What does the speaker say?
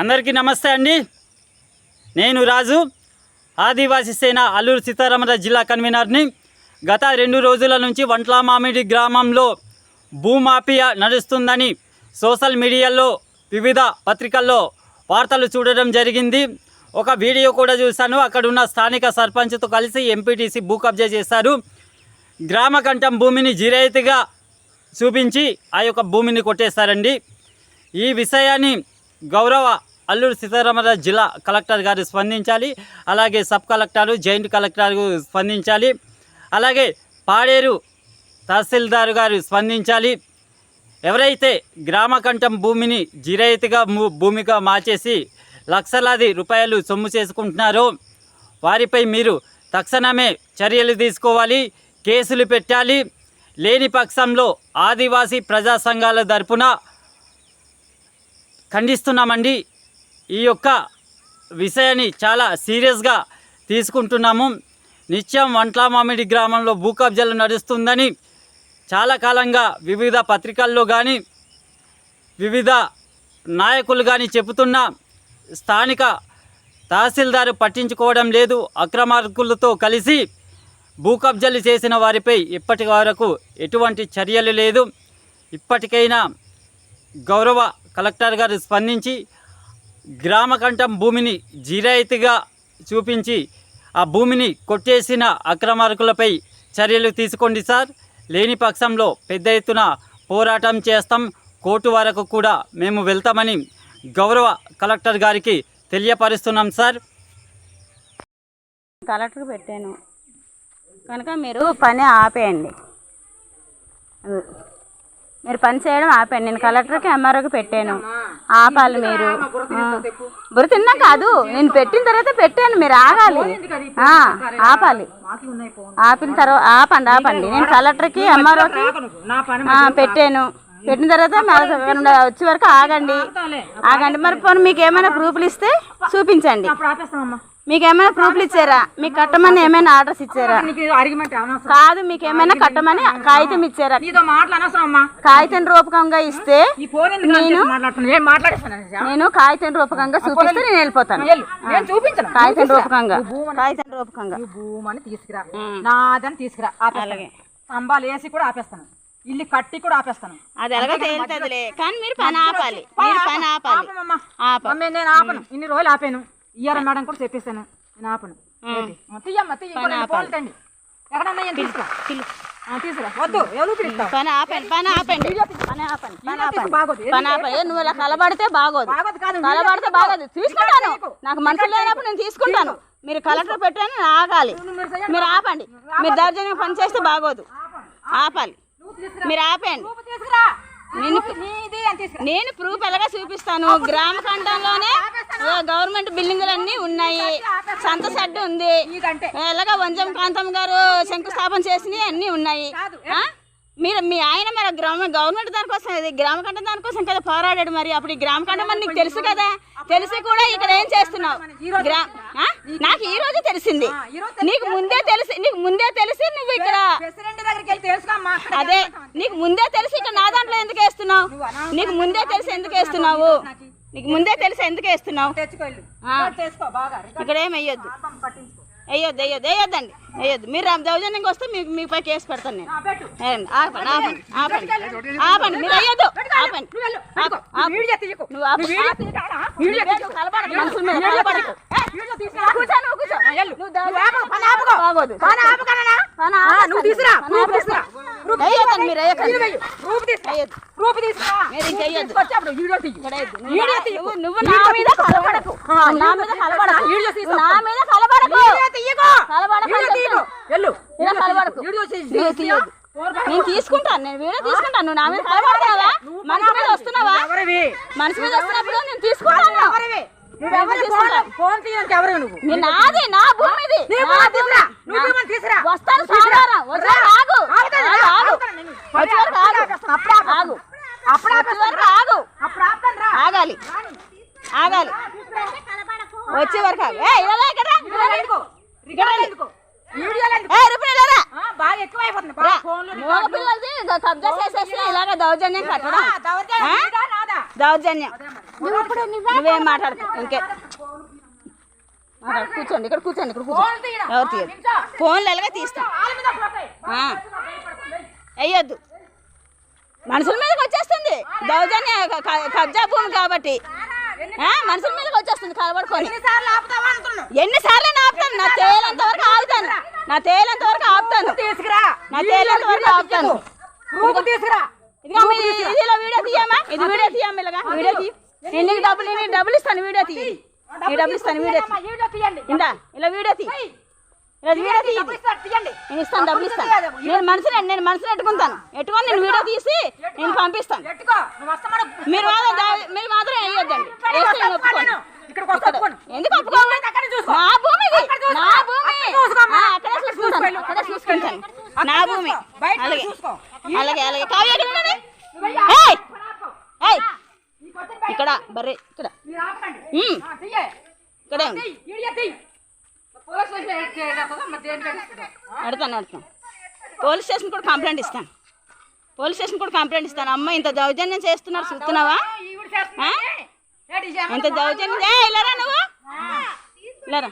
అందరికీ నమస్తే అండి. నేను రాజు ఆదివాసీ సేన అల్లూరు సీతారామరాజు జిల్లా కన్వీనర్ని. గత రెండు రోజుల నుంచి వంట్లామామిడి గ్రామంలో భూమాఫియా నడుస్తుందని సోషల్ మీడియాలో వివిధ పత్రికల్లో వార్తలు చూడడం జరిగింది. ఒక వీడియో కూడా చూశాను. అక్కడ ఉన్న స్థానిక సర్పంచ్తో కలిసి ఎంపీటీసీ భూ కబ్జా చేశారు. గ్రామ కంఠం భూమిని జిరాయితీగా చూపించి ఆ యొక్క భూమిని కొట్టేశారండి. ఈ విషయాన్ని గౌరవ అల్లూరు సీతారామరాజు జిల్లా కలెక్టర్ గారు స్పందించాలి. అలాగే సబ్ కలెక్టర్ జాయింట్ కలెక్టర్ స్పందించాలి. అలాగే పాడేరు తహసీల్దారు గారు స్పందించాలి. ఎవరైతే గ్రామ కంఠం భూమిని జిరాయితీగా భూమిగా మార్చేసి లక్షలాది రూపాయలు సొమ్ము చేసుకుంటున్నారో వారిపై మీరు తక్షణమే చర్యలు తీసుకోవాలి కేసులు పెట్టాలి. లేని పక్షంలో ఆదివాసీ ప్రజా సంఘాల తరపున ఖండిస్తున్నామండి. ఈ యొక్క విషయాన్ని చాలా సీరియస్గా తీసుకుంటున్నాము. నిత్యం వంట్ల మామిడి గ్రామంలో భూ కబ్జాలు నడుస్తుందని చాలా కాలంగా వివిధ పత్రికల్లో కానీ వివిధ నాయకులు కానీ చెబుతున్న స్థానిక తహసీల్దారు పట్టించుకోవడం లేదు. అక్రమార్కులతో కలిసి భూ కబ్జాలు చేసిన వారిపై ఇప్పటి వరకు ఎటువంటి చర్యలు లేదు. ఇప్పటికైనా గౌరవ కలెక్టర్ గారు స్పందించి గ్రామకంఠం భూమిని జిరాయితీగా చూపించి ఆ భూమిని కొట్టేసిన అక్రమార్కులపై చర్యలు తీసుకోండి సార్. లేని పక్షంలో పెద్ద ఎత్తున పోరాటం చేస్తాం. కోర్టు వరకు కూడా మేము వెళ్తామని గౌరవ కలెక్టర్ గారికి తెలియపరుస్తున్నాం సార్. కలెక్టర్ పెట్టాను. కనుక మీరు పని ఆపేయండి. మీరు పని చేయడం ఆపేయండి. నేను కలెక్టర్కి ఎంఆర్ఓకి పెట్టాను. ఆపాలి మీరు. ఆ. బుర్ర తిన్నా కాదు. నేను పెట్టిన తర్వాత పెట్టాను. మీరు ఆగాలి. ఆపాలి. ఆపిన తర్వాత ఆపండి ఆపండి. నేను కలెక్టర్కి ఎంఆర్ఓకి పెట్టాను. పెట్టిన తర్వాత వచ్చే వరకు ఆగండి. ఆగండి. మరి పోనీ మీకు ఏమైనా ప్రూఫ్లు ఇస్తే చూపించండి. మీకు ఏమైనా ప్రూఫ్లు ఇచ్చారా? మీకు కట్టమని ఏమైనా ఆర్డర్స్ ఇచ్చారా? అనవసరం. కాదు మీకు ఏమైనా కట్టమని కాగితం ఇచ్చారా? నీతో మాటలు అనవసరం అమ్మా. కాగితం రూపకంగా ఇస్తే ఈ ఫోన్ ఎందుకు ఆన్ చేసి మాట్లాడుతున్నావు? ఏం మాట్లాడేస్తాను నేను కాగితం రూపకంగా చూపిస్తే నేను వెళ్ళిపోతాను. నేను చూపించను. కాగితం రూపకంగా. కాగితం రూపకంగా. ఈ భూమని తీసుకురా. నాదని తీసుకురా. ఆపేస్తాను. స్తంభాలు వేసి కూడా ఆపేస్తాను. ఇల్లు కట్టి కూడా ఆపేస్తాను. అది ఎలాగో తేలుతుందిలే. కానీ మీరు పని ఆపాలి. మీరు పని ఆపాలి. ఆపమమ్మా. ఆపాలి మమ్మీ నేను ఆపను. ఇన్ని రోజులు ఆపాను. ఇయ్యార మేడం కూడా చెప్పేస్తాను నేను ఆపను. తీయమ్మా తీయ ఇంకో రెండు ఫోన్లు తండి ఎక్కడన్నా ఏం తీసుకురా? ఆ, తీసుకురా. వద్దు ఎవరు పిలుస్తావు పని ఆపండి పని ఆపండి. పని ఆపండి పని ఆపండి. బాగోదు. పని ఆపండి. ఏ, నువ్వు ఇలా కలబడితే బాగోదు. కలబడితే బాగోదు. తీసుకుంటాను. నాకు మనసు లేనప్పుడు నేను తీసుకుంటాను. మీరు కలెక్టర్ పెట్టాను ఆగాలి. మీరు ఆపండి. మీరు దర్జనంగా పని చేస్తే బాగోదు. ఆపాలి. మీరు ఆపండి తీసుకురా. నేను ప్రూఫ్ ఎలాగా చూపిస్తాను. గ్రామ ఖండంలోనే గవర్నమెంట్ బిల్డింగులు అన్నీ ఉన్నాయి. సంత షెడ్ ఉంది. ఎలాగా వంజం కాంతం గారు శంకుస్థాపన చేసినవి అన్నీ ఉన్నాయి? మీరు మీ ఆయన మరి గ్రామ గవర్నమెంట్ దానికోసం ఇది గ్రామ కంఠం దానికోసం కదా పోరాడాడు మరి. అప్పుడు ఈ గ్రామ కంఠం అని నీకు తెలుసు కదా. తెలిసి కూడా ఇక్కడ ఏం చేస్తున్నావు? నాకు ఈ రోజు తెలిసింది. నీకు ముందే తెలిసి నీకు ముందే తెలిసి నువ్వు ఇక్కడ అదే నీకు ముందే తెలిసి ఇక్కడ నా దాంట్లో ఎందుకు వేస్తున్నావు? నీకు ముందే తెలిసి ఎందుకు వేస్తున్నావు? నీకు? ముందే తెలిసి ఎందుకు వేస్తున్నావు? ఇక్కడ ఏం వేయొద్దు వేయొద్దు వేయొద్దు వేయొద్దండి. వేయొద్దు. మీరు దౌర్జన్యంగా వస్తే మీకు మీపై కేసు పెడతాను నేను. ఆపండి ఆపండి ఆపండి. ఆపండి మీరు వేయొద్దు. ఆపండి. నువ్వు నా మీద కలబడకు. నా మీద కలబడకు. నా మీద కలబడకు వీడియో తీయకు. కలబడకు వీడియో అని తీయకు. చెప్తున్నా. వెళ్ళు నువ్వు తీయొద్దు నేను తీసుకుంటాను నేను వీడియో తీసుకుంటాను నువ్వు నా మీద కలబడుతున్నావా మనసు మీద వస్తున్నావా? మనసు మీద వస్తున్నప్పుడు నేను తీసుకుంటాను నేను నాది నా భూమి ఇది. వస్తాను. సాధారణ. వచ్చే ఆగు. ఆగు, ఆగు. వరకు ఆగు. ఆగాలి. ఆగాలి. వచ్చే వరకు ఏ ఇలా ఇక్కడ రూపాయలు బాగా ఎక్కువైపోతుంది. రా. బాగా ఫోన్లు మగ పిల్లలది కబ్జా చేసేసి ఇలాగ దౌర్జన్యం కట్టడం ఆ, దౌర్జన్యం. నువ్వేం మాట్లాడకు. ఇంకే. మాట్లాడు. కూర్చోండి ఇక్కడ కూర్చోండి ఇక్కడ కూర్చోండి. ఎవరు ఫోన్లు ఎలాగ తీస్తా. ఆ. వేయొద్దు. మనుషుల మీదకి వచ్చేస్తుంది. దౌర్జన్య క- క- కబ్జా భూమి కాబట్టి. ఆ, మనుషుల మీదకి వచ్చేస్తుంది కలబడుకొని. ఎన్నిసార్లు నా ఆపుతాను? నా తేలంత వరకు ఆపుతాను నా తేలంత వరకు ఆపుతాను. తీసుకురా. నా తేలంత వరకు ఆపుతాను. రూపు తీసుకురా. ఇదిగో మీ- ఇది ఇలా వీడియో తీయమ్మా ఇది వీడియో తీయమ్మా ఇలాగా. వీడియో తీ నేను నీకు డబ్బులు నేను డబ్బులు ఇస్తాను. వీడియో తీ నీ డబ్బులు ఇస్తాను. వీడియో తీయండి. ఇందా ఇలా వీడియో తీ ఇలా వీడియో తీ ఇది. ఇస్తారు, తీయండి. నేను ఇస్తాను డబ్బులు ఇస్తాను. నేను మనసుని నేను మనసుని ఎట్టుకుంటాను. ఎట్టుకొని నేను వీడియో తీసి నేను పంపిస్తాను. మీరు మాత్రం మీరు మాత్రం వేయొద్దండి. ఎందుకు ఒప్పుకోను అక్కడ చూసుకో. నా భూమి ఇది అక్కడ చూసుకో. నా భూమి అక్కడ చూసుకోమ్మా. ఆ, అక్కడే చూసుకుంటాను నా భూమి. అలాగే. అలాగే అలాగే. కావ్య! ఇక్కడ బర్రె ఇక్కడ. ఇక్కడే ఉంది. తీయ్. పోలీస్ స్టేషన్ కూడా కంప్లైంట్ ఇస్తాను. పోలీస్ స్టేషన్ కూడా కంప్లైంట్ ఇస్తాను. అమ్మ ఇంత దౌర్జన్యం చేస్తున్నారు చూస్తున్నావా? ఎంత దౌర్జన్యం ఏ ఇలారా నువ్వు? ఇలారా?